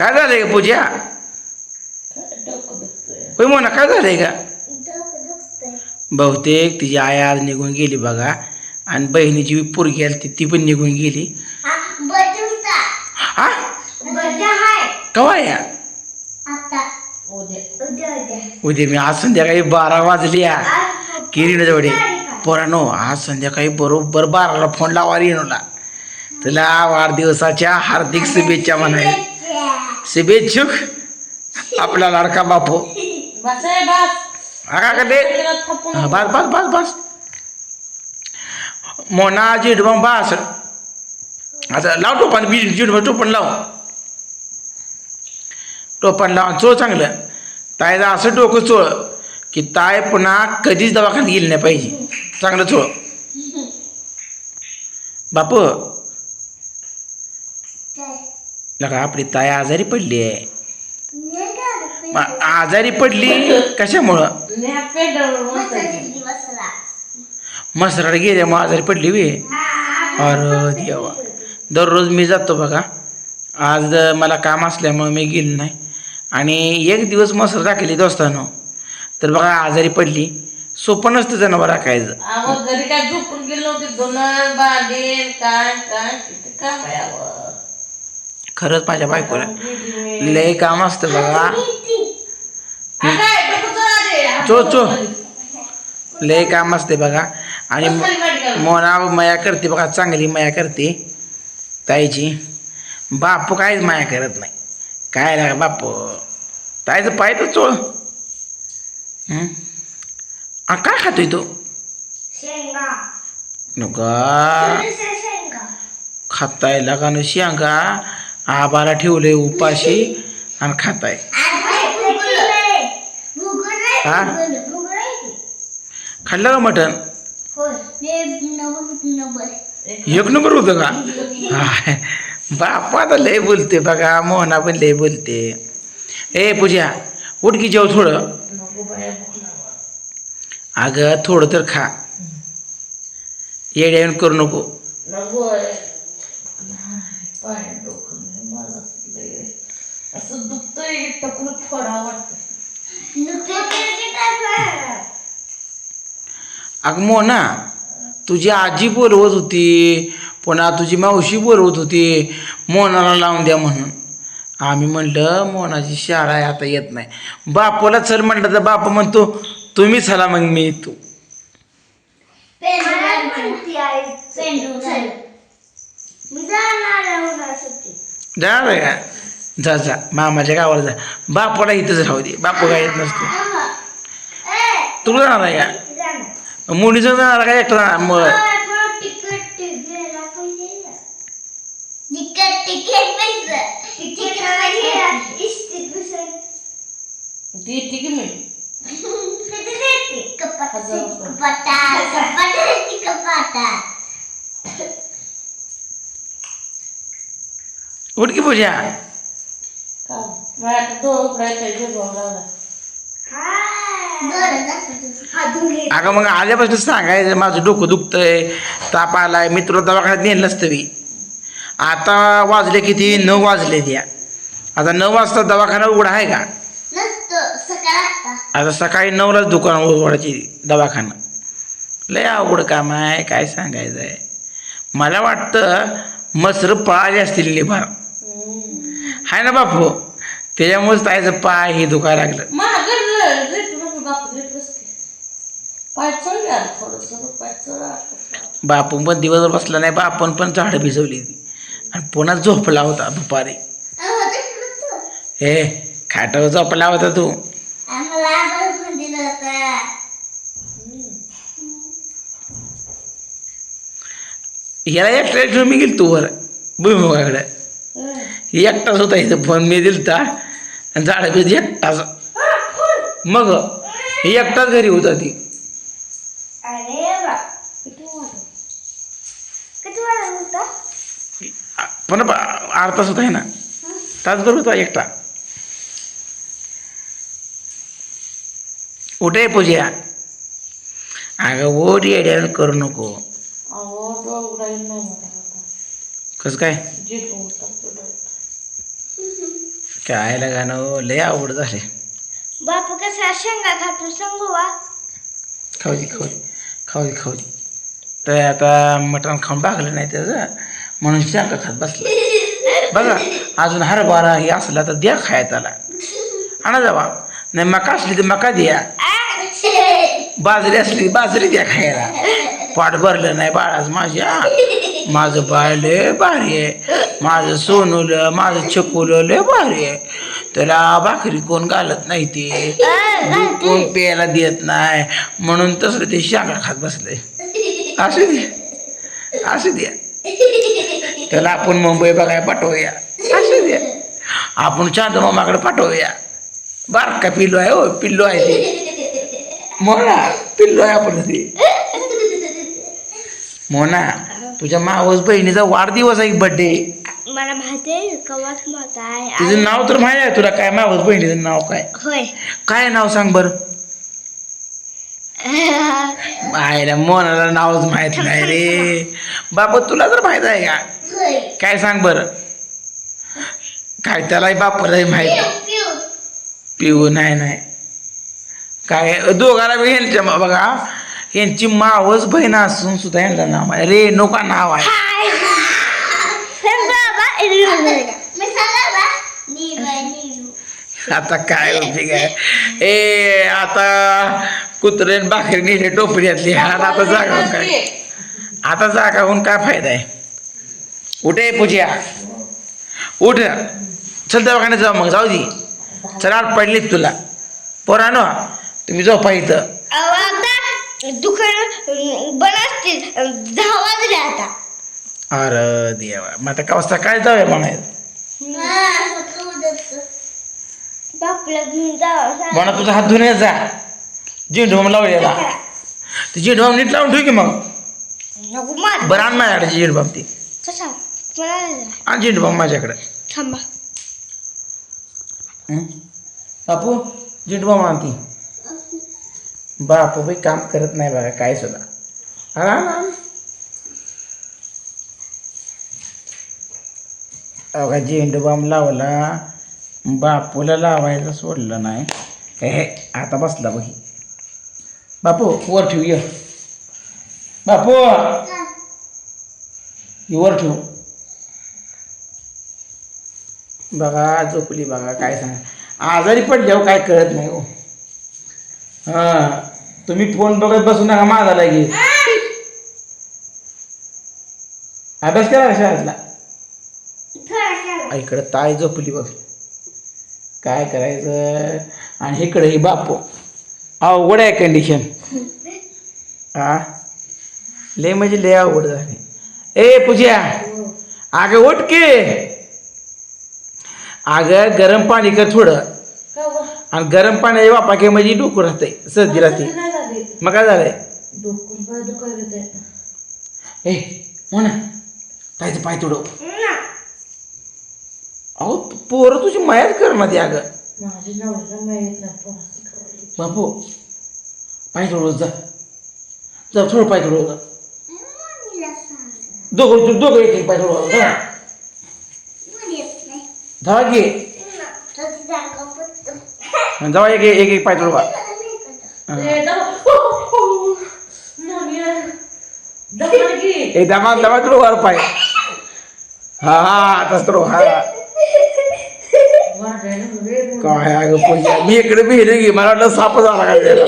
काय झालंय का पूजा? होय म्हणा काय झालंय का बहुतेक तिची आई आज निघून गेली बघा. आणि बहिणीची बी पोरगी आली ती पण निघून गेली. हा हा? कवा या आता. उद्या. मी आज संध्याकाळी बारा वाजली या. आज किरीण जवळ तारीख आहे. पोरानो आज संध्याकाळी बरोबर बाराला फोन लावा रेणूला तुला वाढदिवसाच्या हार्दिक शुभेच्छा म्हणाय शुभेच्छुक आपला लाडका बापू. हा का हा, बस बस बस बस. मोना जिडबम बस. आता लाव टोपण बी जिडबं टोपण लाव. टोपण लाव चोळ चांगलं. तायला असं डोकं चोळ की ताय पुन्हा कधीच दवाखान्यात गेली नाही पाहिजे. चांगलं चोळ. बापू लगा आपली ताय आजारी पडली आहे. मग आजारी पडली? कशामुळं? मसराड गेल्या मग आजारी पडली वे अरे देवा. दररोज मी जातो बघा. आज मला काम असल्यामुळे मी गेलो नाही. आणि एक दिवस मसर टाकली दोस्तानं. तर बघा आजारी पडली. सोपं नसतं जनावर राखायचं. घरी काय झोपून गेलो होते? दोन बांधे काय काय. खरंच माझ्या बायकोला. लय काम असतं बघा. चो चो. लय काम असते बघा. आणि. मोना माया करते बघा चांगली माया करते. ताईची. बापू काहीच माया करत नाही. काय लागा बापू ताईचं पाय तर चोळ. काय खातोय तो? नका. शेंगा. खाताय लागा न शेंगा. आबाला ठेवले उपाशी आणि खाताय. आहे हा? खाल्लं का मटण? एक नंबर होतं का? बापा आता लय बोलते बघा मोहना पण लय बोलते. ए पूजा उठ की जेव थोडं. अगं थोडं तर खा. येऊन करू नको नको आहे. नाही, पाय डोकं नाही, मला असं लय- असं दुखतंय टकलं फोडा वाटतं. अगं मोना तुझी आजी बोलवत होती पुन्हा तुझी मावशी बोलवत होती मोनाला लावून द्या म्हणून. आम्ही म्हटलं मोनाची शाळा आहे आता येत नाही. बापूला चल म्हटलं तर बापू म्हणतो तुम्ही चला मग मी येतो. जाणार का? जा जा. मामाच्या गावाला जा. बापूला इथंच राहू दे. बापू काय येत नसतो. तुला जाणार आहे का? मुलीचं जाणार का? एकटा जाणार? मग. मला उठ की पूजा. का मला आता उकडायचं लावला. हा अगं मग आल्यापासून सांगायचं माझं डोकं दुखतंय ताप आलाय मी तुला दवाखान्यात नेलं नसतं मी आता वाजले किती नऊ वाजले द्या आता नऊ वाजता दवाखाना उघडा आहे का नसतो सकाळ आता आता सकाळी नऊलाच दुकान उघडायची दवाखाना लय अवघड काम आहे काय सांगायचं आहे मला वाटतं मसर पळाले असतील निभार आहे ना बापू? त्याच्यामुळेच तायचं पाय हे दुखायला लागलं. बाप पण दिवसभर बसला नाही बापून पण झाडं भिजवली ती आणि पुन्हा झोपला होता दुपारी. हे खाटावर झोपला होता तू. याला एकटा ठेवून मी गेलो तू वर भुईमुगाकडे. एकटाच होता इथं. फोन मी दिलता आणि झाडं भिज एकटाच. मग एकटाच घरी होता ती. पण अर्धा तास होता आहे ना. तासभर होता एकटा. उठे पूजा. अगं ओढ येड्यानं करू नको. कसं काय? काय गाणं लय आवड झाले. बापू कसा शेंगा खातो सांगू वा. खाऊ दे खाऊ दे खाऊ दे खाऊ दे तर आता मटण खाऊन टाकलं नाही त्याचं म्हणून शांका खात बसलं. बघा अजून हरभरा हे असला तर द्या खाया त्याला आणा जावा. नाही मका असली तर मका द्या. बाजरी असली बाजरी द्या खायला. पाठ भरलं नाही बाळाच माझ्या. माझं बाळ लय भारी आहे. माझं सोनूलं माझं चकुलं लय भारी आहे. त्याला भाकरी कोण घालत नाही ते. दूध कोण प्यायला देत नाही. म्हणून तसं ते शांगा खात बसले असू दे. असू द्या त्याला आपण मुंबई बघायला पाठवूया. असू द्या आपण शांत मामाकडे पाठवूया. बारका पिल्लो आहे हो पिल्लो आहे ते. म्हणा पिल्लो आहे आपण ते. मोना तुझ्या मावस बहिणीचा वाढदिवस आहे बर्थडे मला माहिती आहे कवाच मोठा आहे. तिचं नाव तर माहिती आहे तुला काय मावस बहिणीचं नाव काय? होय. काय नाव सांग बरं? मोनाला नावच माहीत नाही रे. बाबा तुला तर माहीत आहे का? काय सांग बरं? काय त्यालाही बापालाही माहीत पिऊ नाही नाही. काय दोघाला बी ह्यांच्या बघा. यांची मावस बहीण असून सुद्धा यांना नाव आहे. रे नोका नाव आहे. आता काय उपयोग आहे ए आता कुत्रेन भाकरी नेले टोपल्यातली हा आता जागा होऊन काय? आता जागा होऊन काय फायदा आहे? उठे पूजा. उठ. चल दवाखान्यात जाऊ मग. जाऊ दे. चला पडलीत तुला. पोरानो तुम्ही झोपा इथं. दुकान बंद असतील दहा वाजले आता. अरे देवा. मग आता का वाजता काय जाऊया म्हणायचं बापूला घेऊन जावं म्हणा तुझा हात धुण्यात जा. झेंडू लावलेला ते झेंडू नीट लावून ठेव की मग. नको मार. बरं आण माझ्याकडे झेंडू बाम ती कसा मला नाही जरा. आण माझ्याकडे. थांबा? बापू झेंडू बाम आण ती बापू बाई काम करत नाही बघा काय सुद्धा. आराम आण, अगा झेंडू बाम लावला बापूला लावायला सोडलं नाही. हे आता बसला बघी बापू वर ठेव ये. बापू! वर ठेव. बघा झोपली बघा काय सांग. आजारी पडल्यावर काय कळत नाही हो. हा तुम्ही फोन बघत बसू नका माझा लगेच अभ्यास करा शाळेतला? इकडं ताय झोपली बघ. काय करायचं? आणि इकडे ही बापू. अवघड आहे कंडिशन हा? लय म्हणजे लय अवघड झाली. ए पूजा. अगं उठ की. अगं गरम पाणी कर थोडं. आणि गरम पाण्याच्या वापा म्हणजे डोकं राहते सर्दी राहते मग काय झालंय? ते ए हो ना कायचं पाय तुडव अहो तू- पोरं तुझी मायाच कर अगं. नाही पोराची कवळी. बापू पाय थोडं जा. जा थोडं पाय थोडं जा. दोघं तू दोघं एक पाय थोडं जा. घे जावा एक एक एक ए, घे. एक दमा दमा थोडं वर पाय. हा हा तस थोडं हा. काय अगं मी इकडे भिले गे मला वाटलं साप झाला काय त्याला.